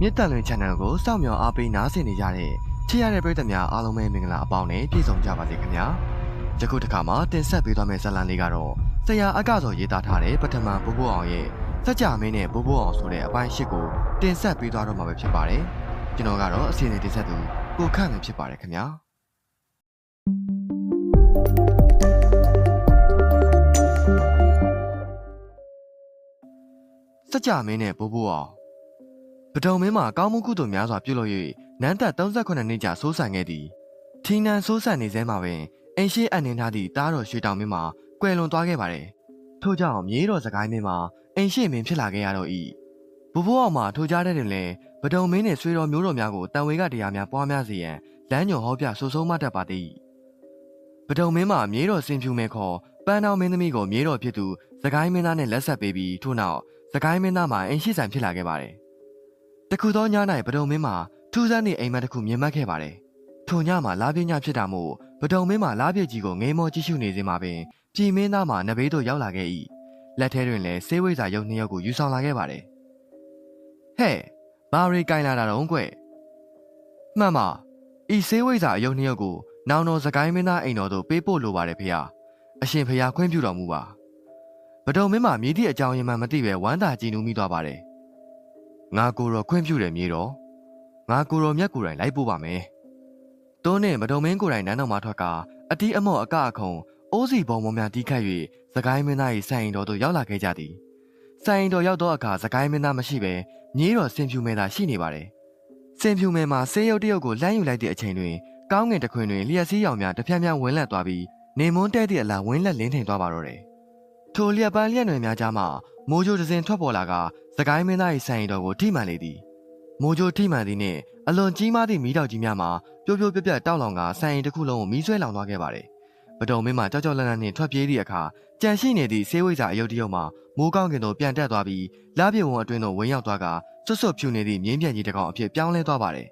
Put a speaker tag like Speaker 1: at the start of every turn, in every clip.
Speaker 1: မြစ်တန်လွင် channel ကိုစောင့်မျှော်အားပေးနားဆင်နေကြတဲ့ချစ်ရတဲ့ပရိသတ်များအားလုံးပဲမင်္ဂလာအပေါင်းနဲ့ပြည့်စုံကြပါစေခင်ဗျာယခုတစ်ခါမှာတင်ဆက်ပေးသွားမယ့်ဇာတ်လမ်းလေးကတော့ဆရာအကစောရေးသားထားတဲ့ပထမဘိုးဘိုးအောင်ရဲ့စကြမင်းနဲ့ဘိုးဘိုးအောင်ဆိုတဲ့အပိုင်းရှစ်ကိုတင်ဆက်ပေးသွားတော့မှာပဲဖြစ်ပါတယ်ကျွန်တော်ကတော့အစီအစဉ်တင်ဆက်သူကိုခန့်နေဖြစ်ပါတယ်ခင်ဗျာစကြမင်းနဲ့ဘိုးဘိုးအောင် ပဒုံမင်းမှာကောင်းမှုကုသိုလ်များစွာပြုလုပ်၍နန်းသက်38နှစ်ကြာစိုးစံခဲ့သည်ထီနန်စိုးစံနေစဲမှာပင်အင်ရှိအန်နင်းထားသည့်တားတော်ရွှေတောင်မင်းမှာကွယ်လွန်သွားခဲ့ပါတယ်ထို့ကြောင့်မြေးတော်စကိုင်းမင်းမှာအင်ရှိမင်းဖြစ်လာခဲ့ရတော့၏ဘိုးဘိုးအောင်မှာထိုကြားတဲ့တွင်လည်းပဒုံမင်းနှင့်ဆွေတော်မျိုးတော်များကိုတန်ဝေကတရားများပွားများစေရန်လမ်းညွန်ဟောပြဆိုဆုံးမတတ်ပါသည်ပဒုံမင်းမှာမြေးတော်စင်ဖြူမဲခေါ်ပန်းတော်မင်းသမီးကိုမြေးတော်ဖြစ်သူစကိုင်းမင်းသားနဲ့လက်ဆက်ပေးပြီးထို့နောက်စကိုင်းမင်းသားမှာအိမ်ရှိဆိုင်ဖြစ်လာခဲ့ပါတယ်။ တခုသောည၌ပဒုံမင်းမှာထူးဆန်းသည့်အိမ်မက်တစ်ခုမြင်မှတ်ခဲ့ပါတယ်။ထိုညမှာလာပြည့်ညဖြစ်တာမို့ပဒုံမင်းမှာလာပြည့်ကြီးကိုငေးမောကြည့်ရှုနေစဉ်မှာပင်ပြည်မင်းသားမှာနဘေးသို့ရောက်လာခဲ့၏။လက်ထဲတွင်လည်းဆေးဝိဇ္ဇာရုပ်နှစ်ယောက်ကိုယူဆောင်လာခဲ့ပါတယ်။ဟဲ့ဘာရီကင်လာတာတော့ကွ။မှန်ပါဤဆေးဝိဇ္ဇာရုပ်နှစ်ယောက်ကိုနောင်တော်စကိုင်းမင်းသားအိမ်တော်သို့ပေးပို့လိုပါတယ်ဖေ။အရှင်ဖေခွင့်ပြုတော်မူပါ။ဗဒုံမင်းမှာမြည်သည့်အကြောင်းရင်းမှမသိပဲဝမ်းသာကြည်နူးမိသွားပါတယ်။ ငါကိုယ်တော်ခွင့်ပြုတယ်မြေတော်။ငါကိုယ်တော်မြတ်ကိုယ်တိုင်လိုက်ပို့ပါမယ်။တိုးနဲ့ဗဒုံမင်းကိုယ်တိုင်နန်းတော်မှာထွက်ကာအတီးအမော့အကအခုံအိုးစီပုံပုံများတီးခတ်၍စကိုင်းမင်းသား၏ဆိုင်တော်သို့ရောက်လာခဲ့ကြသည်။ဆိုင်တော်ရောက်သောအခါစကိုင်းမင်းသားမရှိပဲမြေတော်စင်ဖြူမဲသာရှိနေပါတယ်။စင်ဖြူမဲမှာဆေးရုပ်တရုပ်ကိုလှမ်းယူလိုက်သည့်အချိန်တွင်ကောင်းငင်တစ်ခွင်တွင်လျှက်စီးရောင်များတစ်ဖြန်းဖြန်းဝင်းလက်သွားပြီးနေမွန်းတဲ့သည့်အလားဝင်းလက်လင်းထိန်သွားပါတော့တယ်။ ထိုလျက်ပန်းလျက်နယ်များကြားမှမိုးကြိုးတစ်စင်ထွက်ပေါ်လာကစကိုင်းမင်းသား၏ဆိုင်ရင်တော်ကိုထိမှန်လေသည်မိုးကြိုးထိမှန်သည်နှင့်အလွန်ကြီးမားသည့်မီးတောက်ကြီးများမှာပြိုးပြိုးပြက်ပြက်တောက်လောင်ကဆိုင်ရင်တစ်ခုလုံးကိုမီးဆွဲလောင်သွားခဲ့ပါတယ်ပဒုံမင်းမှာကြောက်ကြောက်လန့်လန့်နှင့်ထွက်ပြေးသည့်အခါကြံရှိနေသည့်ဆေးဝိဇ္ဇာအယုတ်တရုတ်မှာမိုးကောင်းကင်သို့ပြန်တက်သွားပြီးလာပြေဝုံအတွင်းသို့ဝင်ရောက်သွားကစွတ်စွတ်ဖြူနေသည့်မြင်းပြန်ကြီးတစ်ကောင်အဖြစ်ပြောင်းလဲသွားပါတယ်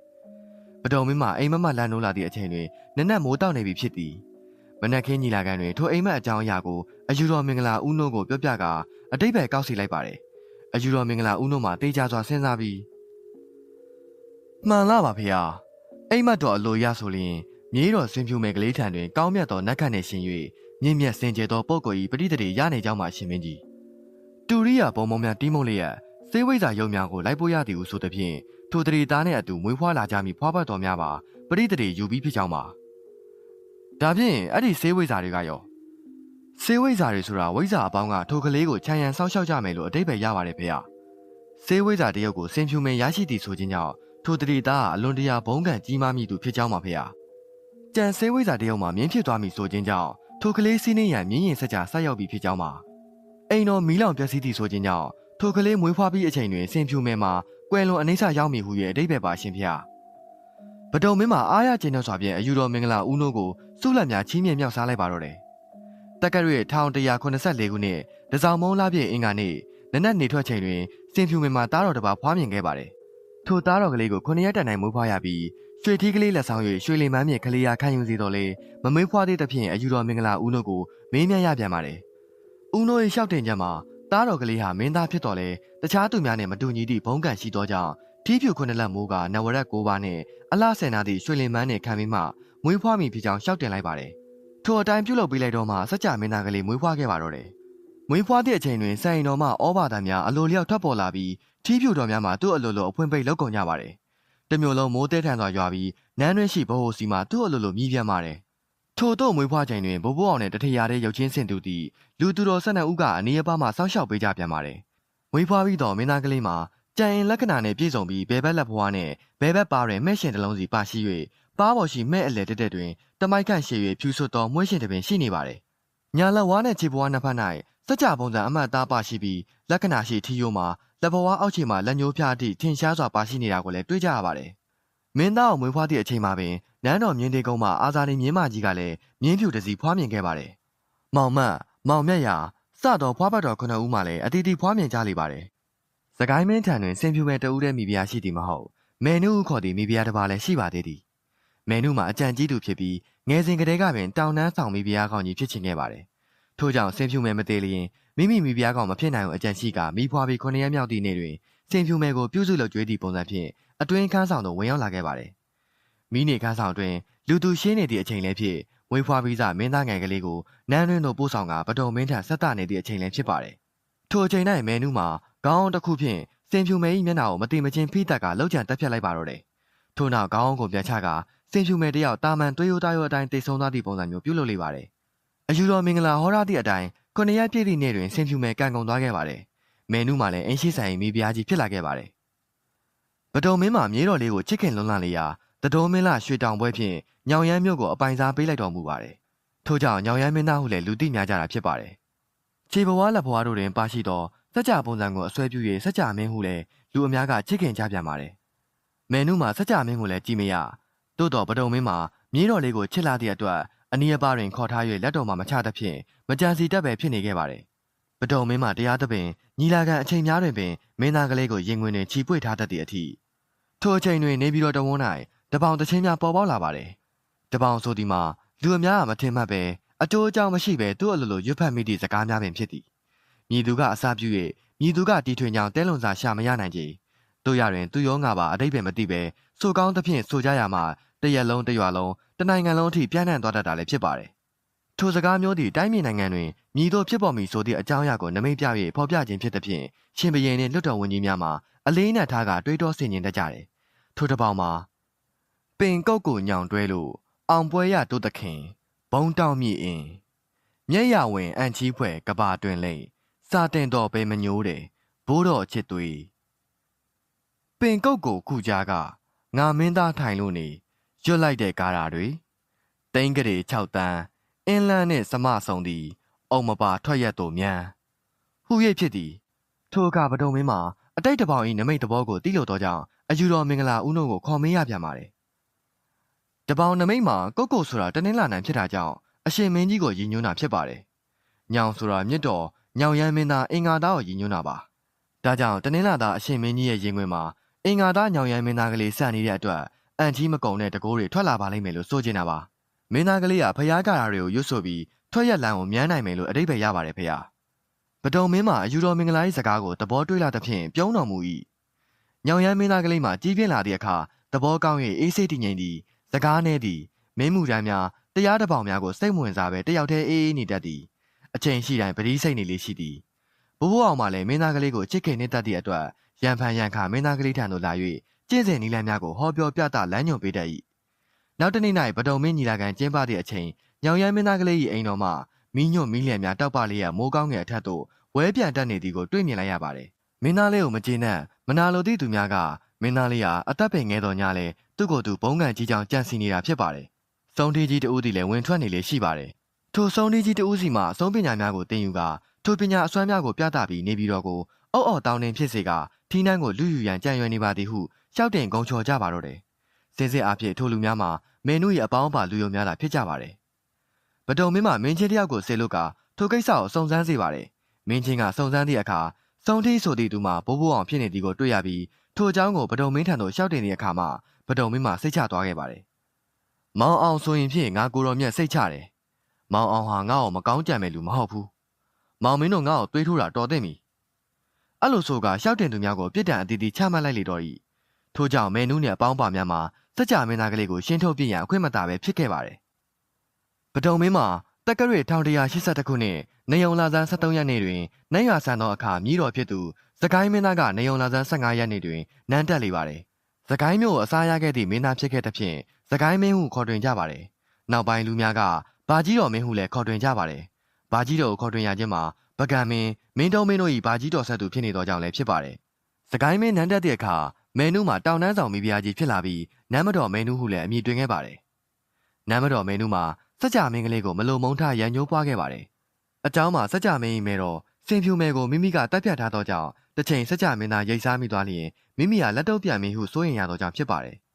Speaker 1: ပဒုံမင်းမှာအိမ်မက်မက်လန့်နိုးလာသည့်အချိန်တွင်နက်နက်မိုးတောက်နေပြီဖြစ်သည် မနက်ခင်းညီလာခံတွင်ထိုအိမ်မက်အကြောင်းအရာကိုအယူတော်မင်္ဂလာဦးနှုတ်ကိုပြောပြကာအတိတ်ပဲကောက်စီလိုက်ပါတယ်။အယူတော်မင်္ဂလာဦးနှုတ်မှာတေးကြစွာစဉ်းစားပြီးမှန်လားပါဖေဟာအိမ်မက်တော်အလိုရဆိုလျင်မြေးတော်စင်ဖြူမဲ့ကလေးထံတွင်ကောင်းမြတ်သောနက်ခတ်နှင့်ရှင်၍မြင့်မြတ်စင်ကြယ်သောပုဂ္ဂိုလ်၏ပဋိသန္ဓေရနေကြောင်းမှရှင်မင်းကြီးတူရိယာပုံပုံများတီးမုံလျက်စေဝိဇ္ဇာယုံများကိုလိုက်ပို့ရသည်ဟုဆိုသည်ဖြင့်ထိုတရီသားနှင့်အတူမွေးဖွားလာကြမည်ဖွားပတ်တော်များပါပဋိသန္ဓေယူပြီးဖြစ်ကြောင်းပါ ဒါဖြင့်အဲ့ဒီဆေးဝိဇ္ဇာတွေကရောဆေးဝိဇ္ဇာတွေဆိုတာဝိဇ္ဇာအပေါင်းကထိုကလေးကိုခြံရံစောင့်ရှောက်ကြမယ်လို့အတိတ်ပဲရပါတယ်ဖေ။ဆေးဝိဇ္ဇာတရုပ်ကိုစင်ဖြူမင်းရရှိသည်ဆိုခြင်းကြောင့်ထိုတရီသားကအလွန်တရာဘုံကံကြီးမားမိသူဖြစ်ကြောင်းပါဖေ။ကြံဆေးဝိဇ္ဇာတရုပ်မှာမြင်းဖြစ်သွားပြီဆိုခြင်းကြောင့်ထိုကလေးစီးနှင်းရန်မြင်းရင်ဆက်ကြဆက်ရောက်ပြီဖြစ်ကြောင်းပါ။အိမ်တော်မီးလောင်ပျက်စီးသည်ဆိုခြင်းကြောင့်ထိုကလေးမွေးဖွားပြီးအချိန်တွင်စင်ဖြူမင်းမှာကွယ်လွန်အနိစ္စရောက်မည်ဟု၍အတိတ်ပဲပါရှင်ဖေ။ ပဒုံမင်းမှာအားရကျဉ်းသောစွာဖြင့်အယူတော်မင်္ဂလာဦးနှုတ်ကိုစုလက်များချီးမြှင့်မြောက်စားလိုက်ပါတော့တယ်။တက္ကရာ1184ခုနှစ်တစောင်းမုံလာပြည့်အင်္ဂါနေ့နနက်နေထွက်ချိန်တွင်စင်ဖြူမင်မှာတားတော်တစ်ပါးဖွားမြင်ခဲ့ပါတယ်။ထိုတားတော်ကလေးကိုခုနှစ်ရက်တန်တိုင်မွေးဖွားရပြီးရွှေထီးကလေးလက်ဆောင်၍ရွှေလင်မန်းမြေကလေးရာခံယူစီတော်လေမမွေးဖွားသေးသဖြင့်အယူတော်မင်္ဂလာဦးနှုတ်ကိုမေးမြန်းရပြန်ပါတယ်။ဦးနှုတ်၏လျှောက်တင်ချက်မှာတားတော်ကလေးဟာမင်းသားဖြစ်တော်လဲတခြားသူများနှင့်မတူညီသည့်ဘုံကံရှိသောကြောင့် ထီးဖြူခုနှစ်လက်မိုးကနဝရက်၉ပါးနှင့်အလှဆင်နာသည့်ရွှေလင်မန်းနှင့်ခံပြီးမှမွေးဖွားမိဖြစ်ကြောင်းလျှောက်တင်လိုက်ပါတယ်။ထိုအတိုင်းပြုလုပ်ပေးလိုက်တော့မှစัจ जा မင်းသားကလေးမွေးဖွားခဲ့ပါတော့တယ်။မွေးဖွားသည့်အချိန်တွင်စိုင်တော်မှဩဘာသာများအလိုလျောက်ထွက်ပေါ်လာပြီးထီးဖြူတော်များမှာသူ့အလိုလိုအဖွင့်ပိတ်လောက်ကုန်ကြပါတယ်။တစ်မျိုးလုံးမိုးတဲထန်စွာရွာပြီးနန်းတွင်းရှိဘိုးဟိုစီမှာသူ့အလိုလိုမြည်ပြန်ပါတယ်။ထို့တော့မွေးဖွားချိန်တွင်ဘိုးဘိုးအောင်နဲ့တထရာတဲ့ရုပ်ချင်းစင်တူသည့်လူသူတော်ဆက်နှစ်ဦးကအနီးအပါးမှစောင့်ရှောက်ပေးကြပြန်ပါတယ်။မွေးဖွားပြီးတော့မင်းသားကလေးမှာ ကြံရင်လက္ခဏာနဲ့ပြည့်စုံပြီးဘဲဘက်လက်ဖွားနဲ့ဘဲဘက်ပါတွင်မဲ့ရှင်တစ်လုံးစီပါရှိ၍ပါးပေါ်ရှိမဲ့အလဲတက်တက်တွင်တမိုက်ခန့်ရှည်၍ဖြူဆွတ်သောမွှေးရှင်တစ်ပင်ရှိနေပါတယ်။ညာလက်ဝါးနဲ့ခြေပွားနှစ်ဖက်၌စကြပုံစံအမှတ်သားပါရှိပြီးလက္ခဏာရှိထီယိုမှာလက်ဘဝါအောက်ခြေမှာလက်ညှိုးဖျားသည့်ထင်ရှားစွာပါရှိနေတာကိုလည်းတွေ့ကြရပါတယ်။မင်းသားကိုမွေးဖွားသည့်အချိန်မှာပင်နန်းတော်မြင်းတေကုန်းမှာအာဇာနည်မြင်းမကြီးကလည်းမြင်းဖြူတစ်စီဖွားမြင်ခဲ့ပါတယ်။မောင်မတ်မောင်မြတ်ရာစတော်ဖွားပတ်တော်ခုနှစ်ဦးမှလည်းအတီးတီဖွားမြင်ကြလိမ့်ပါတယ်။စ ကိုင်းမင်းထံတွင်စင်ဖြူမဲ့တဦးတည်းမိဖုရားရှိသည်မဟုတ်။မဲနုဦးခေါ်သည့်မိဖုရားတစ်ပါးလည်းရှိပါသေးသည်။မဲနုမှာအကြံကြီးသူဖြစ်ပြီးငယ်စဉ်ကတည်းကပင်တောင်တန်းဆောင်မိဖုရားကောင်းကြီးဖြစ်ချင်ခဲ့ပါတယ်။ထို့ကြောင့်စင်ဖြူမဲ့မသေးလျင်မိမိမိဖုရားကောင်းမဖြစ်နိုင်ဘူးအကြံရှိကမိဖွားပြီးခုနှစ်ရက်မြောက်သည့်နေ့တွင်စစင်ဖြူမယ်ကိုပြုစုလုပ်ကြွေးသည့်ပုံစံဖြင့်အတွင်းခန်းဆောင်သို့ဝင်ရောက်လာခဲ့ပါတယ်။မိနေခန်းဆောင်တွင်လူသူရှင်းနေသည့်အချိန်လည်းဖြစ်ဝေဖွားပြီးစမင်းသားငယ်ကလေးကိုနန်းတွင်သို့ပို့ဆောင်ကပတုံမင်းထံဆက်တနေသည့်အချိန်လည်းဖြစ်ပါတယ်။ထိုအချိန်၌မဲနုမှာ ခေါင်းတစ်ခုဖြင့်စင်ဖြူမယ်၏မျက်နှာကိုမတိမချင်းဖိတက်ကလှုပ်ကြံတက်ဖြတ်လိုက်ပါတော့တယ်။ထို့နောက်ခေါင်းကိုပြန်ချကစင်ဖြူမယ်တယောက်တာမန်သွေးရိုးသားရိုးအတိုင်းတိတ်ဆုံးသွားသည့်ပုံစံမျိုးပြုလုပ်လိုက်ပါတယ်။အယူတော်မင်္ဂလာဟောရသည့်အတိုင်းခုနှစ်ရက်ပြည့်သည့်နေ့တွင်စင်ဖြူမယ်ကန်ကုန်သွားခဲ့ပါတယ်။မဲနုမှလည်းအင်းရှိဆိုင်မိဖုရားကြီးဖြစ်လာခဲ့ပါတယ်။ပတုံမင်းမှာမြေတော်လေးကိုချစ်ခင်လွန်းလာလေရာတတော်မင်းလာရွှေတောင်ပွဲဖြင့်ညောင်ရမ်းမြို့ကိုအပိုင်စားပေးလိုက်တော်မူပါတယ်။ထို့ကြောင့်ညောင်ရမ်းမင်းသားဟုလည်းလူသိများကြတာဖြစ်ပါတယ်။ခြေဘဝလက်ဘဝတို့တွင်ပါရှိသော စကြပုံစံကိုအစွဲပြု၍စကြမင်းဟုလည်းလူအများကချစ်ခင်ကြပြန်ပါတယ်။မဲနုမှာစကြမင်းကိုလည်းကြည်မရ။သို့တော်ပတုံမင်းမှာမြေတော်လေးကိုချစ်လာသည့်အတွက်အနီးအပါးတွင်ခေါ်ထား၍လက်တော်မှာမချသဖြင့်မကြံစီတတ်ပဲဖြစ်နေခဲ့ပါတယ်။ပတုံမင်းမှာတရားသဖြင့်ညီလာခံအချိန်များတွင်ပင်မင်းသားကလေးကိုရင်ခွင်တွင်ခြိပွေထားတတ်သည့်အထိထိုအချိန်တွင်နေပြီးတော့တဝန်း၌တပေါင်တချင်းများပေါ်ပေါက်လာပါတယ်။တပေါင်ဆိုဒီမှာလူအများကမထင်မှတ်ပဲအတိုးအကြောင်းမရှိပဲသူ့အလိုလိုရွတ်ဖတ်မိသည့်စကားများပင်ဖြစ်သည်။ မြည်သူကအစာပြု၍မြည်သူကတီထွင်ကြောင်တဲလွန်စာရှာမရနိုင်ကြ။တို့ရတွင်သူရောငါပါအတိတ်ပဲမသိပဲဆိုကောင်းသဖြင့်ဆိုကြရမှာတရက်လုံးတရွာလုံးတနိုင်ငံလုံးအထိပြန့်နှံ့သွားတတ်တာလည်းဖြစ်ပါတယ်။ထိုစကားမျိုးသည့်တိုင်းပြည်နိုင်ငံတွင်မြည်တို့ဖြစ်ပေါ်မည်ဆိုသည့်အကြောင်းအရာကိုနမိတ်ပြ၍ဖော်ပြခြင်းဖြစ်သဖြင့်ရှင်ဘရင်နှင့်လွတ်တော်ဝန်ကြီးများမှာအလေးနက်ထားကတွေးတောဆင်ခြင်တတ်ကြတယ်။ထိုတစ်ပေါင်မှာပင်ကုတ်ကိုညောင်တွဲလို့အောင်ပွဲရတို့သခင်ဘုံတောင်မြည်အင်းမျက်ရဝင်အန်ချီးဖွဲ့ကဘာတွင်လိမ့် စာတင်တော်ပဲမညိုးတယ်ဘိုးတော်ချစ်သွေးပင်ကုတ်ကိုခုကြားကငါမင်းသားထိုင်လို့နေရွတ်လိုက်တဲ့ကားရာတွေတိန်ကလေး6တန်းအင်းလန်းနှင့်စမဆုံသည်အုံမပါထွက်ရက်တို့မြန်ဟူ၍ဖြစ်သည်ထိုအခါပဒုံမင်းမှာအတိတ်တပေါင်း၏နမိတ်သဘောကိုသိလို့တော့ကြောင့်အယူတော်မင်္ဂလာဦးနှုတ်ကိုခေါ်မေးရပြန်ပါတယ်တပေါင်းနမိတ်မှာကုတ်ကုတ်ဆိုတာတနင်္လာနိုင်ဖြစ်တာကြောင့်အရှင်မင်းကြီးကိုရည်ညွှန်းတာဖြစ်ပါတယ်ညောင်ဆိုတာမြစ်တော် ညောင်ရမ်းမင်းသားအင်္ဂါသားကိုရည်ညွှန်းတာပါဒါကြောင့်တနင်္လာသားအရှင်မင်းကြီးရဲ့ရင်ခွင်မှာအင်္ဂါသားညောင်ရမ်းမင်းသားကလေးစနေတဲ့အတွက်အန်ကြီးမကုံတဲ့တကိုးတွေထွက်လာပါလိမ့်မယ်လို့ဆိုချင်တာပါမင်းသားကလေးကဖျားကာရာတွေကိုရွတ်ဆိုပြီးထွက်ရက်လန်းကိုမြန်းနိုင်မယ်လို့အတိတ်ပဲရပါတယ်ဖေ။ပတုံမင်းမှာအယူတော်မင်္ဂလာ၏စကားကိုသဘောတွေးလာသဖြင့်ပြုံးတော်မူ၏။ညောင်ရမ်းမင်းသားကလေးမှာကြီးပြင်းလာသည့်အခါသဘောကောင်း၍အေးစိတ်တည်ငြိမ်သည်စကားနဲ့သည်မင်းမှုတိုင်းများတရားတပေါင်များကိုစိတ်ဝင်စားပဲတယောက်တည်းအေးအေးနေတတ်သည် အချိန်ရှိတိုင်းပတိစိတ်နေလေးရှိသည်ဘိုးဘိုးအောင်မှလည်းမင်းသားကလေးကိုချစ်ခင်နေတတ်သည့်အတွက်ရန်ဖန်ရန်ခါမင်းသားကလေးထံသို့လာ၍ကျင့်စဉ်နီလန်းများကိုဟောပြောပြသလမ်းညွှန်ပေးတတ်၏နောက်တနေ့၌ပတုံမင်းညီလာခံကျင်းပသည့်အချိန်ညောင်ရမ်းမင်းသားကလေး၏အိမ်တော်မှမီးညွတ်မီးလျံများတောက်ပလေးရမိုးကောင်းငယ်အထက်သို့ဝဲပြန်တက်နေသည်ကိုတွေ့မြင်လိုက်ရပါတယ်မင်းသားလေးကိုမကျေနပ်မနာလိုသည့်သူများကမင်းသားလေးဟာအသက်ပင်ငယ်တော်ညလဲသူ့ကိုယ်သူဘုံကန်ကြီးကြောင်ကြံစီနေတာဖြစ်ပါတယ်စုံတီကြီးတဦးတည်းလည်းဝင်ထွက်နေလေရှိပါတယ် ထိုစုံတီကြီးတဦးစီမှအဆုံးပညာများကိုသင်ယူကထိုပညာအစွမ်းများကိုပြသပြီးနေပြီးတော့ကိုအော့အော့တောင်းတင်ဖြစ်စေကထီးနှန်းကိုလူယူရန်ကြံရွယ်နေပါသည်ဟုရှောက်တင်ဂုံချော်ကြပါတော့တယ်စင်စစ်အဖြစ်ထိုလူများမှာမင်းတို့ရဲ့အပေါင်းပါလူယုံများသာဖြစ်ကြပါတယ်ပတုံမင်းမှာမင်းချင်းတယောက်ကိုဆေလို့ကထိုကိစ္စကိုစုံစမ်းစေပါတယ်မင်းချင်းကစုံစမ်းသည့်အခါစုံထီးဆိုသည့်သူမှဘိုးဘိုးအောင်ဖြစ်နေသည်ကိုတွေ့ရပြီးထိုအကြောင်းကိုပတုံမင်းထံသို့ရှောက်တင်တဲ့အခါမှာပတုံမင်းမှာစိတ်ချသွားခဲ့ပါတယ်။မောင်အောင်ဆိုရင်ဖြင့်ငါကိုတော်မြတ်စိတ်ချတယ်။ မောင်အောင်ဟာငါ့ကိုမကောင်းကြံမဲ့လူမဟုတ်ဘူး။မောင်မင်းတို့ငါ့ကိုတွေးထိုးတာတော်သိပြီ။အဲ့လိုဆိုကရှောက်တင်သူများကိုပြစ်ဒဏ်အတီးတီးချမှတ်လိုက်လေတော့၏။ထို့ကြောင့်မဲနူးနဲ့အပေါင်းပါများမှာစကြမင်းသားကလေးကိုရှင်းထုတ်ပြရန်အခွင့်မသာပဲဖြစ်ခဲ့ပါတယ်။ပတုံမင်းမှာတက္ကရာ1182ခုနှစ်နေုံလာဇန်73ရက်နေ့တွင်နိုင်ရွာဆန်သောအခါမြည်တော်ဖြစ်သူစကိုင်းမင်းသားကနေုံလာဇန်15ရက်နေ့တွင်နန်းတက်လေပါတယ်။စကိုင်းမြို့ကိုအစားရခဲ့သည့်မင်းသားဖြစ်ခဲ့သဖြင့်စကိုင်းမင်းဟုခေါ်တွင်ကြပါတယ်။နောက်ပိုင်းလူများက ဘာကြီးတော်မင်းဟုလည်းခေါ်တွင်ကြပါတယ်။ဘာကြီးတော်ကိုခေါ်တွင်ရခြင်းမှာပကံမင်းမင်းတုံးမင်းတို့၏ဘာကြီးတော်ဆက်သူဖြစ်နေသောကြောင့်လည်းဖြစ်ပါတယ်။သကိုင်းမင်းနန်းတက်တဲ့အခါမဲနုမှာတောင်တန်းဆောင်မိဖုရားကြီးဖြစ်လာပြီးနမ်မတော်မဲနုဟုလည်းအမည်တွင်ခဲ့ပါတယ်။နမ်မတော်မဲနုမှာစကြမင်းကလေးကိုမလုံမုံထရန်ညိုးပွားခဲ့ပါတယ်။အကြောင်းမှာစကြမင်း၏မဲတော်စင်ဖြူမဲကိုမိမိကတပ်ဖြတ်ထားသောကြောင့်တစ်ချိန်စကြမင်းသားရိတ်စားမိသွားလျင်မိမိဟာလက်တော့ပြန်မည်ဟုစိုးရင်ရသောကြောင့်ဖြစ်ပါတယ်။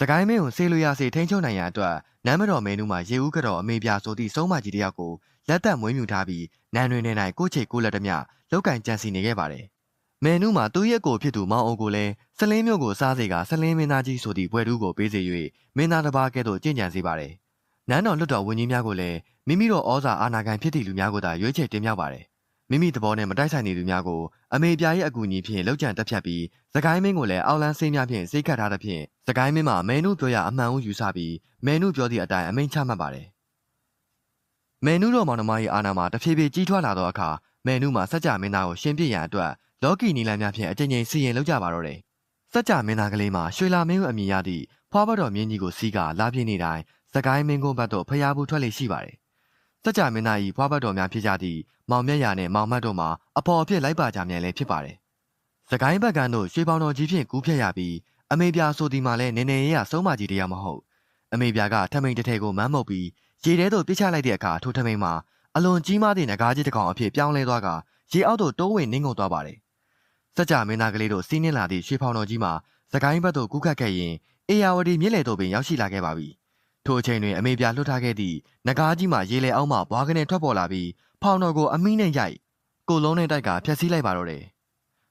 Speaker 1: စကိုင်းမင်းကိုဆေးလွရစေထိန်းချုပ်နိုင်ရန်အတွက်နမ်းမတော်မင်းတို့မှရေဦးကတော့အမေပြဆိုသည့်စုံးမကြီးတယောက်ကိုလက်သက်မွေးမြူထားပြီးနန်းတွင်ထဲ၌ကိုချေကိုလက်တမျှလောက်ကင်ကြံစီနေခဲ့ပါတယ်။မဲနုမှာသူ့ရဲ့ကိုဖြစ်သူမောင်အုပ်ကိုလည်းစလင်းမျိုးကိုစားစေကစလင်းမင်းသားကြီးဆိုသည့်ဘွဲတူးကိုပေးစေ၍မင်းသားတစ်ပါးကဲ့သို့ကြင်ကြံစေပါတယ်။နန်းတော်လွတ်တော်ဝန်ကြီးများကိုလည်းမိမိတို့ဩဇာအာဏာခံဖြစ်သည့်လူများကိုသာရွေးချယ်တင်မြှောက်ပါတယ်။ မိမိသဘောနဲ့မတိုက်ဆိုင်နေသူများကိုအမေပြားရဲ့အကူအညီဖြင့်လောက်ကျန်တက်ဖြတ်ပြီးစကိုင်းမင်းကိုလည်းအောက်လန်းစိမ်းများဖြင့်စိတ်ခတ်ထားသဖြင့်စကိုင်းမင်းမှာမဲနုပြောရအမှန်ကိုယူဆပြီးမဲနုပြောသည့်အတိုင်းအမိန့်ချမှတ်ပါတယ်မဲနုတော်မောင်နှမ၏အာဏာမှာတဖြည်းဖြည်းကြီးထွားလာသောအခါမဲနုမှာစัจ जा မင်းသားကိုရှင်းပြရန်အတွက်လော်ကီနီလန်များဖြင့်အကြိမ်ကြိမ်စီရင်လုပ်ကြပါတော့တယ်စัจ जा မင်းသားကလေးမှာရွှေလာမင်းကိုအမည်ရသည့်ဖွားဘတော်မြင်းကြီးကိုစီးကလာပြင်းနေတိုင်းစကိုင်းမင်းကုန်းဘက်သို့ဖျားဘူးထွက်လေရှိပါတယ် စัจ जा မင်းသား၏ဖွားဘတော်များဖြစ်ကြသည့်မောင်မြတ်ရာနှင့်မောင်မတ်တို့မှာအဖော်အဖြစ်လိုက်ပါကြမြန်လည်းဖြစ်ပါတယ်စကိုင်းဘက်ကန်းတို့ရွှေပေါင်တော်ကြီးဖြင့်ကူးဖြတ်ရပြီးအမေပြာဆိုဒီမှာလည်းနေနေရရဆုံးမကြီးတရားမဟုတ်အမေပြာကထမိန်တစ်ထည်ကိုမမ်းမုတ်ပြီးရေထဲသို့ပြစ်ချလိုက်တဲ့အခါထိုထမိန်မှာအလွန်ကြီးမားသည့်ငကားကြီးတစ်ကောင်အဖြစ်ပြောင်းလဲသွားကရေအောက်သို့တိုးဝင်နှင်းငုံသွားပါတယ်စัจ जा မင်းသားကလေးတို့စီးနှင်းလာသည့်ရွှေဖောင်တော်ကြီးမှာစကိုင်းဘက်သို့ကူးခတ်ခဲ့ရင်အေယာဝတီမြစ်လယ်သို့ပင်ရောက်ရှိလာခဲ့ပါပြီ ထိုအချိန်တွင်အမေပြလွှတ်ထားခဲ့သည့်ငကားကြီးမှာရေလေအောက်မှဘွားကနေထွက်ပေါ်လာပြီးဖောင်တော်ကိုအမိနဲ့ရိုက်ကိုလုံးနဲ့တိုက်ကဖျက်ဆီးလိုက်ပါတော့တယ်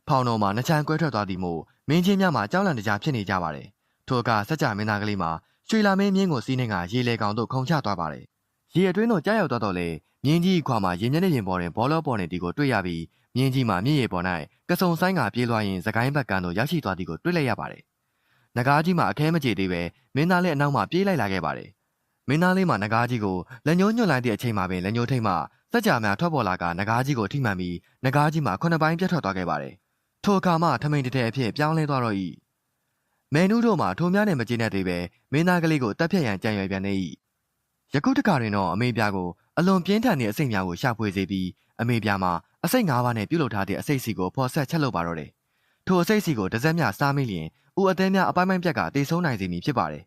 Speaker 1: ဖောင်တော်မှာနှချမ်းကွဲထွက်သွားသည်မို့မင်းချင်းများမှာကြောက်လန့်တကြားဖြစ်နေကြပါတယ်ထိုအခါစัจ जा မင်းသားကလေးမှာရွှေလာမင်းမြင်းကိုစီးနှင်းကရေလေကောင်သို့ခုန်ချသွားပါတယ်ရေအတွင်းသို့ကြားရောက်သွားတော့လေမြင်းကြီးခွာမှာရင်မျက်နှာရင်ပေါ်တွင်ဘောလုံးပေါ်နေသည်ကိုတွေ့ရပြီးမြင်းကြီးမှာမြင့်ရေပေါ်၌ကစုံဆိုင်ကပြေးလွှားရင်စကိုင်းဘက်ကန်းသို့ရောက်ရှိသွားသည်ကိုတွေ့လိုက်ရပါတယ် နဂါးကြီးမှာအခဲမကြေသေးပဲမင်းသားလည်းအနောက်မှပြေးလိုက်လာခဲ့ပါတယ်မင်းသားလေးမှာနဂါးကြီးကိုလက်ညှိုးညွှန်လိုက်တဲ့အချိန်မှာပင်လက်ညှိုးထိတ်မှစက်ကြာများထွက်ပေါ်လာကနဂါးကြီးကိုထိမှန်ပြီးနဂါးကြီးမှာခုနှစ်ပိုင်းပြတ်ထွက်သွားခဲ့ပါတယ်ထိုအခါမှထမိန်တတဲ့အဖြစ်ပြောင်းလဲသွားတော့၏မဲနူးတို့မှာထိုများနဲ့မကျေနပ်သေးပဲမင်းသားကလေးကိုတပ်ဖြတ်ရန်ကြံရွယ်ပြန်နေ၏ယခုတခါတွင်တော့အမေပြားကိုအလွန်ပြင်းထန်တဲ့အစိတ်များကိုရှာဖွေစေပြီးအမေပြားမှာအစိတ်၅ပါးနဲ့ပြုတ်လုထားတဲ့အစိတ်စီကိုဖော်ဆက်ချက်လုပ်ပါတော့တယ်ထိုအစိတ်စီကိုတစ်စက်မြစားမိလျင် ဦးအသေးများအပိုင်းပိုင်းပြက်ကတေဆုံးနိုင်စေမည်ဖြစ်ပါတယ်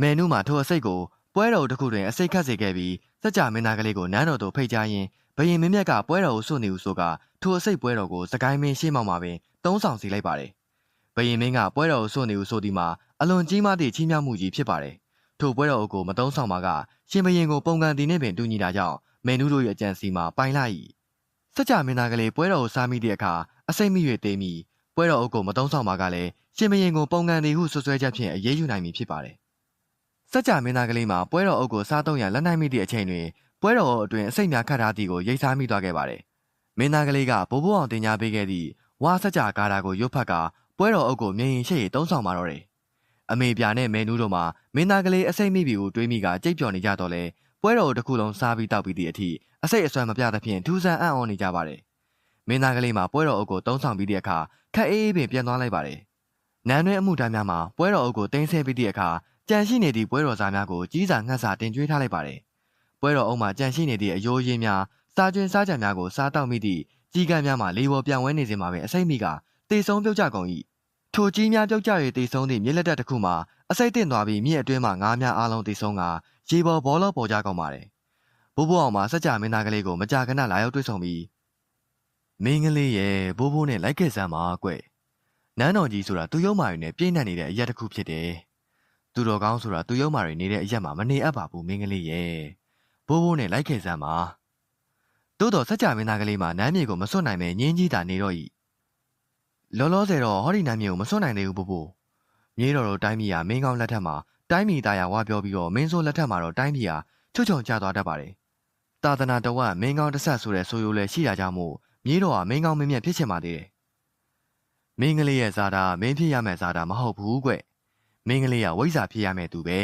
Speaker 1: မဲနူးမှာထိုအစိတ်ကိုပွဲတော်တစ်ခုတွင်အစိတ်ခတ်စေခဲ့ပြီးစက်ကြမင်းသားကလေးကိုနန်းတော်သို့ဖိတ်ကြားရင်းဘရင်မင်းမြတ်ကပွဲတော်ကိုစွန့်နေဦးဆိုကထိုအစိတ်ပွဲတော်ကိုစကိုင်းမင်းရှေ့မှောက်မှာပင်တုံးဆောင်စီလိုက်ပါတယ်ဘရင်မင်းကပွဲတော်ကိုစွန့်နေဦးဆိုဒီမှာအလွန်ကြီးမားသည့်ချီးမြှောက်မှုကြီးဖြစ်ပါတယ်ထိုပွဲတော်ကိုမတုံးဆောင်ပါကရှင်ဘရင်ကိုပုံကန်တီနှင့်ပင်တူညီတာကြောင့်မဲနူးတို့ရဲ့အကြံစီမှာပိုင်လာ၏စကြမင်းသားကလေးပွဲတော်ကိုစားမိတဲ့အခါအစိတ်မိ၍တေးမိပွဲတော်အုပ်ကိုမတုံးဆောင်ပါကလည်း ရှင်ဘရင်ကိုပုံကန်တီဟုဆွဆွဲချက်ဖြင့်အရေးယူနိုင်မည်ဖြစ်ပါတယ်စကြမင်းသားကလေးမှာပွဲတော်အုပ်ကိုစားတော့ရလက်နိုင်မိသည့်အချိန်တွင်ပွဲတော်အုပ်အတွင်အစိတ်များခတ်ထားသည်ကိုရိတ်စားမိသွားခဲ့ပါတယ်မင်းသားကလေးကဘိုးဘိုးအောင်တင်ညာပေးခဲ့သည့်ဝါစကြကားတာကိုရုတ်ဖက်ကပွဲတော်အုပ်ကိုမြင်ရင်ရှိရင်တုံးဆောင်ပါတော့တယ်အမေပြာနဲ့မဲနူးတို့မှာမင်းသားကလေးအစိတ်မိပြီကိုတွေးမိကကြိတ်ပြော်နေကြတော့လဲပွဲတော်တစ်ခုလုံးစားပြီးတောက်ပြီးသည့်အထိအစိတ်အဆွမ်းမပြသဖြင့်ထူးဆန်းအံ့ဩနေကြပါတယ်။မင်းသားကလေးမှာပွဲတော်အုပ်ကိုတုံးဆောင်ပြီးတဲ့အခါခက်အေးအေးပင်ပြန်သွားလိုက်ပါတယ်။ နန်းတွင်အမှုတိုင်းများမှာပွဲတော်အုပ်ကိုတင်းဆဲပြီးတဲ့အခါကြံရှိနေသည့်ပွဲတော်သားများကိုကြီးစာငှက်စာတင်ကြွေးထားလိုက်ပါတယ်။ပွဲတော်အုပ်မှာကြံရှိနေသည့်အယိုးရင်းများစားကျွင်းစားကြံများကိုစားတောက်မိသည့်ကြီးကန်းများမှာလေပေါ်ပြန်ဝဲနေစဉ်မှာပဲအစိတ်မိကတေဆုံးပြုတ်ကြကုန်၏။ထိုကြီးများပြုတ်ကြ၍တေဆုံးသည့်မြစ်လက်တက်တစ်ခုမှာအစိတ်တင်သွားပြီးမြစ်အတွင်းမှာငါးများအားလုံးတေဆုံးကရေပေါ်ဘောလုံးပေါ်ကြကုန်ပါတယ်။ဘိုးဘိုးအောင်မှာစက်ကြမင်းသားကလေးကိုမကြာခဏလာရောက်တွေ့ဆုံပြီးမင်းကလေးရဲ့ဘိုးဘိုးနဲ့လိုက်ခဲ့စမ်းပါကွ။ နန်းတော်ကြီးဆိုတာသူ့ရုံမာရီနဲ့ပြည့်နှက်နေတဲ့အရက်တစ်ခုဖြစ်တယ်။သူတော်ကောင်းဆိုတာသူ့ရုံမာရီနေတဲ့အရက်မှာမနေအပ်ပါဘူးမင်းကလေးရဲ့။ဘိုးဘိုးနဲ့လိုက်ခဲ့စမ်းပါ။သို့တော်စက်ကြမင်းသားကလေးမှာနန်းမြေကိုမစွတ်နိုင်ပဲညင်းကြီးတာနေတော့၏။လောလောဆယ်တော့ဟောဒီနန်းမြေကိုမစွတ်နိုင်သေးဘူးဘိုးဘိုး။မြေတော်တို့တိုင်းပြည်ဟာမင်းကောင်းလက်ထက်မှာတိုင်းပြည်သားရဝါပြောပြီးတော့မင်းဆိုးလက်ထက်မှာတော့တိုင်းပြည်ဟာချွတ်ချုံကျသွားတတ်ပါတယ်။သာသနာတော်ကမင်းကောင်းတစ်ဆက်ဆိုတဲ့ဆိုရိုးလဲရှိတာကြောင့်မို့မြေတော်ကမင်းကောင်းမင်းမြတ်ဖြစ်ချင်ပါသေးတယ်။ မင်းကလေးရဲ့ဇာတာမင်းဖြစ်ရမယ်ဇာတာမဟုတ်ဘူးကွ။မင်းကလေးကဝိဇ္ဇာဖြစ်ရမယ်သူပဲ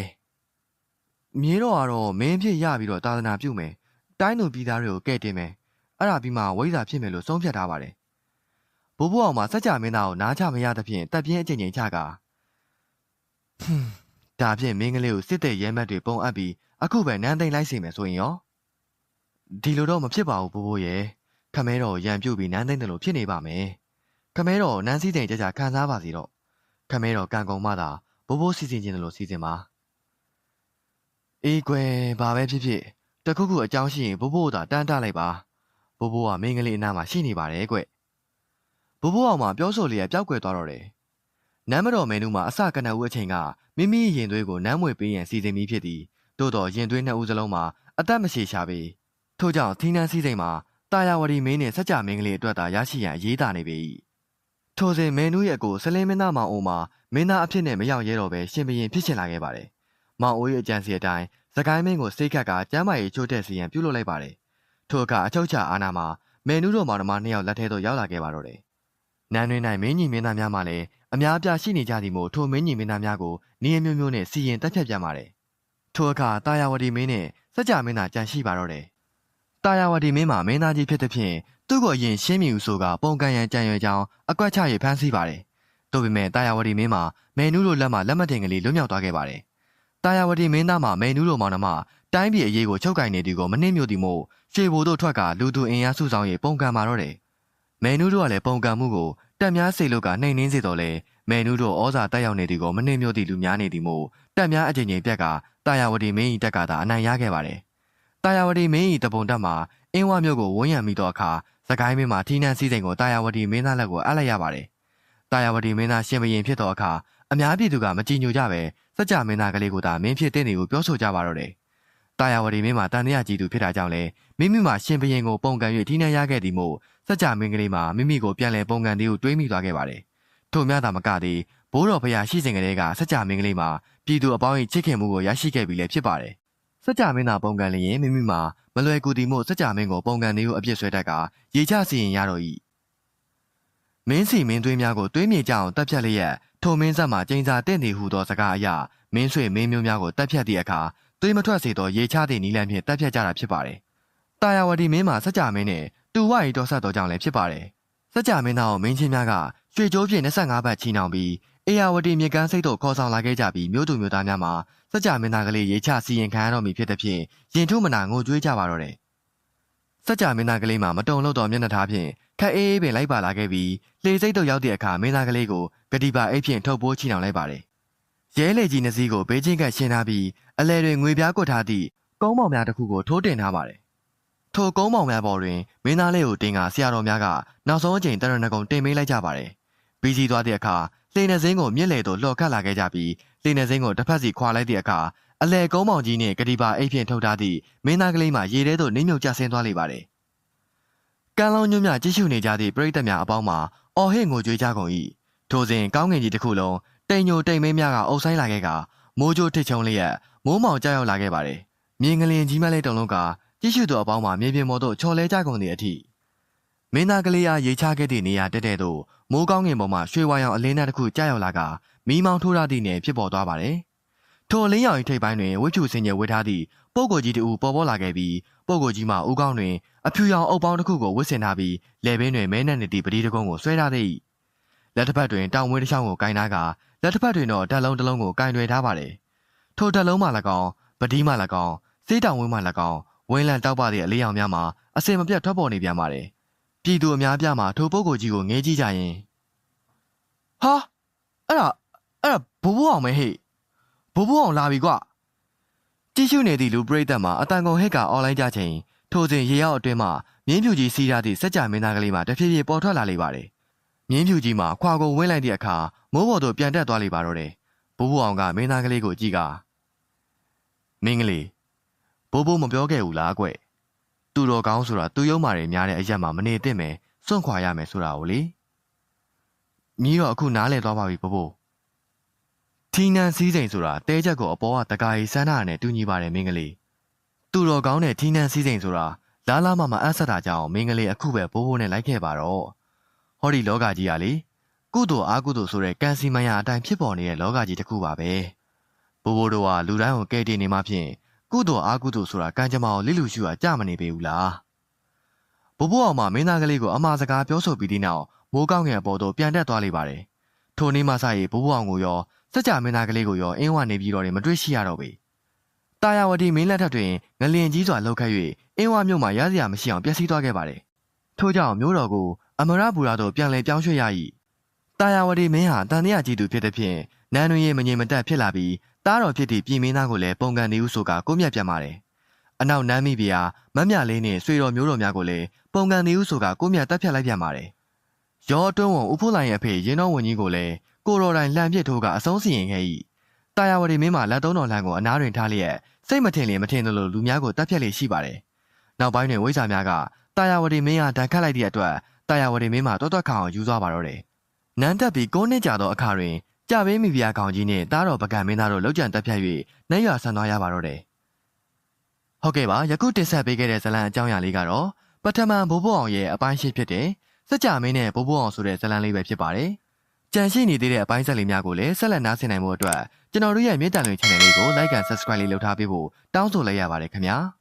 Speaker 1: ။မြေတော်ကတော့မင်းဖြစ်ရပြီးတော့သာသနာပြုမယ်။တိုင်းသူပြည်သားတွေကိုကဲ့တင်မယ်။အဲ့ဒါပြီးမှဝိဇ္ဇာဖြစ်မယ်လို့ဆုံးဖြတ်ထားပါတယ်။ဘိုးဘိုးအောင်မှာစัจ जा မင်းသားကိုနားချမရသဖြင့်တပ်ပြင်းအကျဉ်းချင်းချကဟွန်းဒါဖြင့်မင်းကလေးကိုစစ်တဲ့ရဲမက်တွေပုံအပ်ပြီးအခုပဲနန်းသိမ့်လိုက်စီမယ်ဆိုရင်ရောဒီလိုတော့မဖြစ်ပါဘူးဘိုးဘိုးရဲ့ခမဲတော်ရံပြုတ်ပြီးနန်းသိမ့်တယ်လို့ဖြစ်နေပါမယ် ခမဲတော်နန်းစည်းစိမ်ကြကြခံစားပါစီတော့ခမဲတော်ကံကုန်မှသာဘိုးဘိုးစီစဉ်ခြင်းတယ်လို့စီစဉ်ပါအေးကွယ်ဘာပဲဖြစ်ဖြစ်တခုခုအကြောင်းရှိရင်ဘိုးဘိုးသာတန်းတလိုက်ပါဘိုးဘိုးကမင်းကလေးအနားမှာရှိနေပါတယ်ကွဘိုးဘိုးအောင်မှာပြောဆိုလျက်ပျောက်ကွယ်သွားတော့တယ်နမ်းမတော်မဲနူးမှာအစကနဦးအချိန်ကမိမိရင်သွေးကိုနမ်းမွေပေးရန်စီစဉ်ပြီးဖြစ်သည်သို့တော်ရင်သွေးနှစ်ဦးစလုံးမှာအသက်မရှိရှာပေထို့ကြောင့်သီးနှန်းစည်းစိမ်မှာတာယာဝတီမင်းနှင့်စัจ जा မင်းကလေးအတွက်သာရရှိရန်အရေးတာနေပေ၏ ထိုစဉ်မဲနူးရဲ့ကိုဆလင်းမင်းသားမောင်အိုမှာမင်းသားအဖြစ်နဲ့မရောက်ရဲတော့ပဲရှင်ဘရင်ဖြစ်ချင်လာခဲ့ပါတယ်မောင်အိုရဲ့အကြံစီအတိုင်းစကိုင်းမင်းကိုစိတ်ခတ်ကကျမ်းမာရေးချိုးတဲ့စီရန်ပြုလုပ်လိုက်ပါတယ်ထိုအခါအချုပ်ချာအာနာမှာမယ်နူးတို့မောင်နှမနှစ်ယောက်လက်ထဲသို့ရောက်လာခဲ့ပါတော့တယ်။နန်းတွင်၌မင်းကြီးမင်းသားများမှလည်းအများအပြားရှိနေကြသည်မို့ထိုမင်းကြီးမင်းသားများကိုနေရာမျိုးမျိုးနဲ့စီရင်တက်ဖြတ်ပြန်ပါတယ်။ထိုအခါတာယာဝတီမင်းနဲ့စัจ जा မင်းသားကြံရှိပါတော့တယ်။တာယာဝတီမင်းမှာမင်းသားကြီးဖြစ်တဲ့ဖြင့် သူ့ကိုအရင်ရှင်းမြူဆိုကပုံကန်ရန်ကြံရွယ်ကြောင်းအကွက်ချ၍ဖမ်းဆီးပါတယ်။တို့ပေမဲ့တာယာဝတီမင်းမှာမယ်နူးတို့လက်မှလက်မတင်ကလေးလွတ်မြောက်သွားခဲ့ပါတယ်။တာယာဝတီမင်းသားမှာမယ်နူးတို့မောင်နှမတိုင်းပြည်အရေးကိုချုပ်ကင်နေသူကိုမနှိမ့်မြို့သည်မို့ရွှေဘိုတို့ထွက်ကလူသူအင်အားစုဆောင်၍ပုံကန်มาတော့တယ်။မယ်နူးတို့ကလည်းပုံကန်မှုကိုတက်များစိတ်လို့ကနှိမ်နှင်းစေတော်လဲမယ်နူးတို့ဩဇာတက်ရောက်နေသည်ကိုမနှိမ့်မြို့သည်လူများနေသည်မို့တက်များအကြိမ်ကြိမ်ပြက်ကတာယာဝတီမင်း၏တက်ကသာအနိုင်ရခဲ့ပါတယ်။တာယာဝတီမင်း၏တပုံတက်မှာအင်းဝမြို့ကိုဝန်းရံမိသောအခါ စကိုင်းမင်းမှာထီးနှံစည်းစိမ်ကိုတာယာဝတီမင်းသားလက်ကိုအပ်လိုက်ရပါတယ်။တာယာဝတီမင်းသားရှင်ဘရင်ဖြစ်သောအခါအများပြည်သူကမကြည်ညိုကြပဲစကြမင်းသားကလေးကိုသာမင်းဖြစ်တဲ့နေကိုပြောဆိုကြပါတော့တယ်။တာယာဝတီမင်းမှာတန်တရားကြည်သူဖြစ်တာကြောင့်လဲမိမိမှာရှင်ဘရင်ကိုပုံကန်၍ထီးနှံရခဲ့သည်မို့စကြမင်းကလေးမှာမိမိကိုပြန်လည်ပုံကန်သည်ကိုတွေးမိသွားခဲ့ပါတယ်။ထို့များသာမကသည်ဘိုးတော်ဖရာရှိစဉ်ကလေးကစကြမင်းကလေးမှာပြည်သူအပေါင်း၏ချစ်ခင်မှုကိုရရှိခဲ့ပြီလည်းဖြစ်ပါတယ်။ စကြမင်းသာပုံကန်လျင်မိမိမှာမလွယ်ကူသည်မို့စကြမင်းကိုပုံကန်သည်ကိုအပြစ်ဆွဲတတ်ကရေချစီရင်ရတော့၏မင်းစီမင်းသွေးများကိုသွေးမြေကြအောင်တပ်ဖြတ်လျက်ထိုမင်းဆက်မှကျင်းစာတင့်နေဟုသောစကားအရမင်းဆွေမင်းမျိုးများကိုတပ်ဖြတ်သည့်အခါသွေးမထွက်စေသောရေချသည့်နီလန်ဖြင့်တပ်ဖြတ်ကြတာဖြစ်ပါတယ်။တာယာဝတီမင်းမှာစကြမင်းနဲ့တူဝရီတော်ဆက်တော်ကြောင့်လည်းဖြစ်ပါတယ်။စကြမင်းသားကိုမင်းချင်းများကရွှေကြိုးဖြင့်25ဘတ်ချီနှောင်ပြီးအေယာဝတီမြေကမ်းစိတ်တို့ခေါ်ဆောင်လာခဲ့ကြပြီးမြို့သူမြို့သားများမှာ စကြမင်းသားကလေးရေချစီရင်ခံရတော့မည်ဖြစ်တဲ့ဖြင့်ရင်ထုမနာငိုကြွေးကြပါတော့တယ်။စကြမင်းသားကလေးမှာမတုံလို့တော့မျက်နှာထားဖြင့်ခက်အေးအေးပင်လိုက်ပါလာခဲ့ပြီးလေစိတ်တို့ရောက်တဲ့အခါမင်းသားကလေးကိုဂတိပါအိတ်ဖြင့်ထုတ်ပိုးချီနှောင်လိုက်ပါတယ်။ရဲလေကြီးနှစည်းကိုဘေးချင်းကရှင်းထားပြီးအလဲတွင်ငွေပြားကွက်ထားသည့်ကုန်းပေါင်များတစ်ခုကိုထိုးတင်ထားပါတယ်။ထိုကုန်းပေါင်များပေါ်တွင်မင်းသားလေးကိုတင်ကဆရာတော်များကနောက်ဆုံးအချိန်တရဏဂုံတင်ပေးလိုက်ကြပါတယ်။ပြီးစီးသွားတဲ့အခါလှေနေစင်းကိုမြစ်လေသို့လှော်ခတ်လာခဲ့ကြပြီး လှေနေစင်းကိုတစ်ဖက်စီခွာလိုက်တဲ့အခါအလဲကုန်းပေါင်ကြီးနှင့်ဂတိပါအိတ်ဖြင့်ထုတ်ထားသည့်မင်းသားကလေးမှရေထဲသို့နှိမ့်မြုပ်ကျဆင်းသွားလေပါတယ်။ကံလုံးညွန့်မြကြည့်ရှုနေကြသည့်ပရိသတ်များအပေါင်းမှာအော်ဟစ်ငိုကြွေးကြကုန်၏ထိုစဉ်ကောင်းငင်ကြီးတစ်ခုလုံးတိမ်ညိုတိမ်မင်းများကအုပ်ဆိုင်လာခဲ့ကမိုးကြိုးထစ်ချုံလျက်မိုးမောင်ကြောက်ရောက်လာခဲ့ပါတယ်။မြင်းကလင်ကြီးမလေးတုံလုံးကကြည့်ရှုသူအပေါင်းမှာမြေပြင်ပေါ်သို့ချော်လဲကြကုန်သည့်အထိမင်းသားကလေးအားရေချခဲ့သည့်နေရာတက်တဲ့သို့ မိုးကောင်းငင်ပေါ်မှာရွှေဝါရောင်အလင်းသားတစ်ခုကြာရောက်လာကမီးမောင်းထိုးထားသည့်နယ်ဖြစ်ပေါ်သွားပါတယ်။ထိုအလင်းရောင်၏ထိပ်ပိုင်းတွင်ဝိဖြူစင်ကြယ်ဝတ်ထားသည့်ပုဂ္ဂိုလ်ကြီးတူပေါ်ပေါ်လာခဲ့ပြီးပုဂ္ဂိုလ်ကြီးမှာဦးကောင်းတွင်အဖြူရောင်အုပ်ပေါင်းတစ်ခုကိုဝတ်ဆင်ထားပြီးလယ်ဘင်းတွင်မဲနက်နေသည့်ပတိတကုံးကိုဆွဲထားသည်။လက်တစ်ဖက်တွင်တောင်ဝင်းတစ်ချောင်းကိုကင်ထားကလက်တစ်ဖက်တွင်တော့တက်လုံးတစ်လုံးကိုကင်တွယ်ထားပါတယ်။ထိုတက်လုံးမှ၎င်းပတိမှ၎င်းစေးတောင်ဝင်းမှ၎င်းဝင်းလန်တောက်ပသည့်အလေးရောင်များမှာအစင်မပြတ်ထွက်ပေါ်နေပြန်ပါတယ်။ ပြည်သူအများပြားမှာထိုပုဂ္ဂိုလ်ကြီးကိုငဲကြည့်ကြရင်ဟာအဲ့ဒါအဲ့ဒါဘိုးဘိုးအောင်မဲဟေ့ဘိုးဘိုးအောင်လာပြီကွကြည့်ရှုနေသည့်လူပရိသတ်မှာအတန်ကုန်ဟစ်ကအွန်လိုင်းကြချိန်ထိုစဉ်ရေရောက်အတွင်းမှာမြင်းဖြူကြီးစီးထားသည့်စက်ကြမင်းသားကလေးမှတဖြည်းဖြည်းပေါ်ထွက်လာလေပါတယ်မြင်းဖြူကြီးမှာခွာကိုဝင်းလိုက်တဲ့အခါမိုးပေါ်သို့ပြန်တက်သွားလေပါတော့တယ်ဘိုးဘိုးအောင်ကမင်းသားကလေးကိုကြည့်ကမင်းကလေးဘိုးဘိုးမပြောခဲ့ဘူးလားကွ သူတော်ကောင်းဆိုတာသူယုံမာတွေများတဲ့အရက်မှာမနေသင့်မယ်စွန့်ခွာရမယ်ဆိုတာကိုလေမြီးတော့အခုနားလည်သွားပါပြီဘိုးဘိုးထီနန်စည်းစိမ်ဆိုတာတဲချက်ကိုအပေါ်ကတကာရီစမ်းတာနဲ့တူညီပါတယ်မင်းကလေးသူတော်ကောင်းတဲ့ထီနန်စည်းစိမ်ဆိုတာလာလာမမအပ်ဆက်တာကြောင့်မင်းကလေးအခုပဲဘိုးဘိုးနဲ့လိုက်ခဲ့ပါတော့ဟောဒီလောကကြီးကလေကုသိုလ်အာကုသိုလ်ဆိုတဲ့ကံစီမယအတိုင်းဖြစ်ပေါ်နေတဲ့လောကကြီးတစ်ခုပါပဲဘိုးဘိုးတို့ကလူတိုင်းကိုကဲတင်နေမှဖြင့် ကုသိုလ်အာကုသိုလ်ဆိုတာကံကြမ္မာကိုလိလူရှုတာကြမနေပေဘူးလားဘိုးဘိုးအောင်မမင်းသားကလေးကိုအမှားစကားပြောဆိုပြီးတဲ့နောက်မိုးကောင်းငယ်အပေါ်သို့ပြန်တက်သွားလိမ့်ပါတယ်ထိုနေ့မှစ၍ဘိုးဘိုးအောင်ကိုရောစကြမင်းသားကလေးကိုရောအင်းဝနေပြီးတော့မတွေ့ရှိရတော့ပေတာယာဝတီမင်းလက်ထက်တွင်ငလင်ကြီးစွာလှုပ်ခတ်၍အင်းဝမြို့မှာရစရာမရှိအောင်ပျက်စီးသွားခဲ့ပါတယ်ထို့ကြောင့်မြို့တော်ကိုအမရဘူရာသို့ပြန်လည်ပြောင်းရွှေ့ရ၏တာယာဝတီမင်းဟာတန်တရားကြည်သူဖြစ်တဲ့ဖြင့်နန်းတွင်ရဲ့မငြိမ်မသက်ဖြစ်လာပြီး တားတော်ဖြစ်သည့်ပြည်မင်းသားကိုလည်းပုံကန်နေဦးဆိုကကိုမြတ်ပြန်ပါတယ်အနောက်နန်းမိဖုရားမတ်မြလေးနဲ့ဆွေတော်မျိုးတော်များကိုလည်းပုံကန်နေဦးဆိုကကိုမြတ်တက်ဖြတ်လိုက်ပြန်ပါတယ်ရောအတွင်းဝန်ဦးဖိုးလိုင်ရဲ့အဖေရင်းတော်ဝန်ကြီးကိုလည်းကိုတော်တိုင်လှန်ပစ်ထိုးကအဆုံးစီရင်ခဲ့၏တာယာဝတီမင်းမှာလက်သုံးတော်လှန်ကိုအနားတွင်ထားလျက်စိတ်မထင်လျင်မထင်သလိုလူများကိုတပ်ဖြတ်လေရှိပါတယ်နောက်ပိုင်းတွင်ဝိဇ္ဇာများကတာယာဝတီမင်းအားဓာတ်ခတ်လိုက်သည့်အတွက်တာယာဝတီမင်းမှာတောတော့ခအောင်ယူသွားပါတော့တယ်နန်းတက်ပြီး၉နှစ်ကြာသောအခါတွင် ကြပေးမိဖုရားကောင်ကြီးနှင့်တားတော်ပကံမင်းသားတို့လောက်ကျန်တက်ဖြတ်၍နှဲရွာဆန်သွားရပါတော့တယ်ဟုတ်ကဲ့ပါယခုတင်ဆက်ပေးခဲ့တဲ့ဇလံအကြောင်းအရာလေးကတော့ပထမန်ဘိုးဘိုးအောင်ရဲ့အပိုင်းရှိဖြစ်တဲ့စကြမင်းနဲ့ဘိုးဘိုးအောင်ဆိုတဲ့ဇာတ်လမ်းလေးပဲဖြစ်ပါတယ်။ကြံရှိနေသေးတဲ့အပိုင်းဆက်လေးများကိုလည်းဆက်လက်နားဆင်နိုင်မှုအတွက်ကျွန်တော်တို့ရဲ့မြေတံလွင် channel လေးကို like and subscribe လေးလုပ်ထားပေးဖို့တောင်းဆိုလိုက်ရပါတယ်ခင်ဗျာ။